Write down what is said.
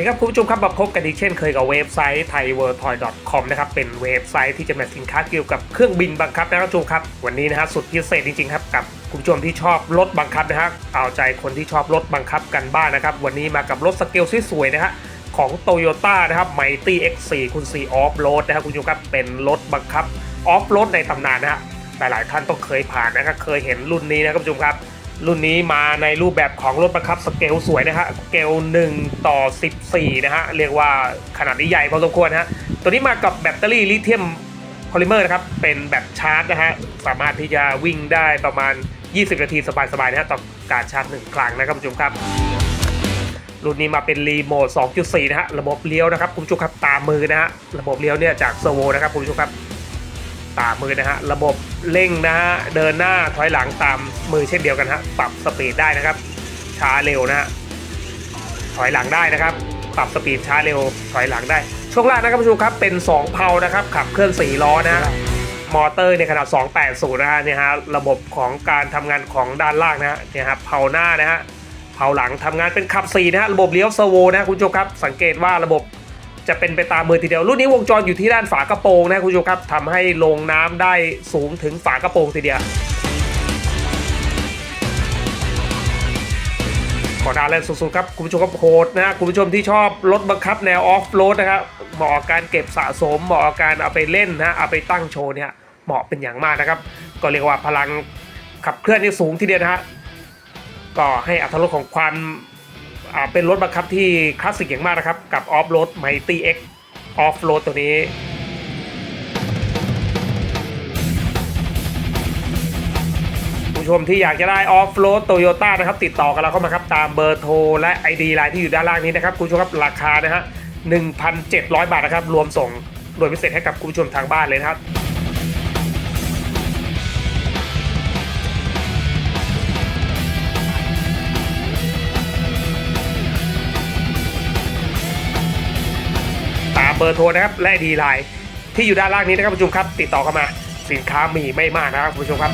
ีครับคุณผู้ชมครับมาพบกันอีกเช่นเคยกับเว็บไซต์ thaiworldtoy.com นะครับเป็นเว็บไซต์ที่จำหน่ายสินค้าเกี่ยวกับเครื่องบินบังคับนะครับคุณผู้ชมครับวันนี้นะฮะสุดพิเศษจริงๆครับกับคุณผู้ชมที่ชอบรถบังคับนะฮะเอาใจคนที่ชอบรถบังคับกันบ้างนะครับวันนี้มากับรถสเกลสวยๆนะฮะของ Toyota นะครับ Mighty X4 คุณ C Off Road นะครับคุณผู้ชมครับเป็นรถบังคับออฟโรดในตำนานนะฮะหลายๆท่านต้องเคยผ่านนะครับเคยเห็นรุ่นนี้นะครับคุณผู้ชมครับ รุ่นนี้มาในรูปแบบของรถบังคับสเกลสวยนะฮะสเกล1ต่อ 14 นะฮะ เรียกว่าขนาดนี้ใหญ่พอสมควรนะฮะ ตัวนี้มากับแบตเตอรี่ลิเธียมโพลิเมอร์นะครับ เป็นแบบชาร์จนะฮะ สามารถที่จะวิ่งได้ประมาณ 20 นาทีสบายๆนะฮะ ต่อการชาร์จ1ครั้งนะครับคุณผู้ชมครับ รุ่นนี้มาเป็นรีโมท 2.4 นะฮะ ระบบเลี้ยวนะครับคุณผู้ชมครับ ตามมือนะฮะ ระบบเลี้ยวเนี่ยจากเซอร์โวนะครับคุณผู้ชมครับ ตามมือนะฮะ ระบบเร่งนะฮะ เดินหน้าถอยหลังตามมือเช่นเดียวกันฮะ ปรับสปีดได้นะครับ ช้าเร็วนะฮะ ถอยหลังได้นะครับ ปรับสปีดช้าเร็ว ถอยหลังได้ ช่วงล่างนะครับผู้ชมครับ เป็น2เพลานะครับ ขับเคลื่อน4ล้อนะฮะ มอเตอร์ในขนาด 280 นะฮะ เนี่ยฮะ ระบบของการทำงานของด้านล่างนะฮะ เนี่ยครับเพลาหน้านะฮะ เพลาหลังทำงานเป็นขับ4นะฮะ ระบบเลี้ยวเซอร์โวนะคุณผู้ชมครับ สังเกตว่าระบบ จะเป็นไปตามมือทีเดียว รุ่นนี้วงจรอยู่ที่ด้านฝากระโปรงนะคุณผู้ชมครับทำให้ลงน้ำได้สูงถึงฝากระโปรงทีเดียวขอดาแลนสุดๆครับคุณผู้ชมครับโหดนะคุณผู้ชมที่ชอบรถบังคับแนวออฟโรดนะครับเหมาะการเก็บสะสมเหมาะการเอาไปเล่นนะเอาไปตั้งโชว์เนี่ยเหมาะเป็นอย่างมากนะครับ ก็เรียกว่าพลังขับเคลื่อนนี่สูงทีเดียวนะฮะก็ให้อัตรสของความ เป็นรถบังคับที่คลาสสิกอย่างมากนะครับ กับออฟโรด Mighty X ออฟโรดตัวนี้ผู้ชมที่อยากจะได้ออฟโรดโตโยต้านะครับ ติดต่อกันเราเข้ามาครับ ตามเบอร์โทรและ ID ไลน์ที่อยู่ด้านล่างนี้นะครับ คุณผู้ชมครับราคานะฮะ1,700 บาทนะครับ รวมส่งโดยพิเศษให้กับคุณผู้ชมทางบ้านเลยนะครับ เบอร์โทรนะครับและดีไลน์ที่อยู่ด้านล่างนี้นะครับคุณผู้ชมครับ ติดต่อเข้ามาสินค้ามีไม่มากนะครับคุณผู้ชมครับ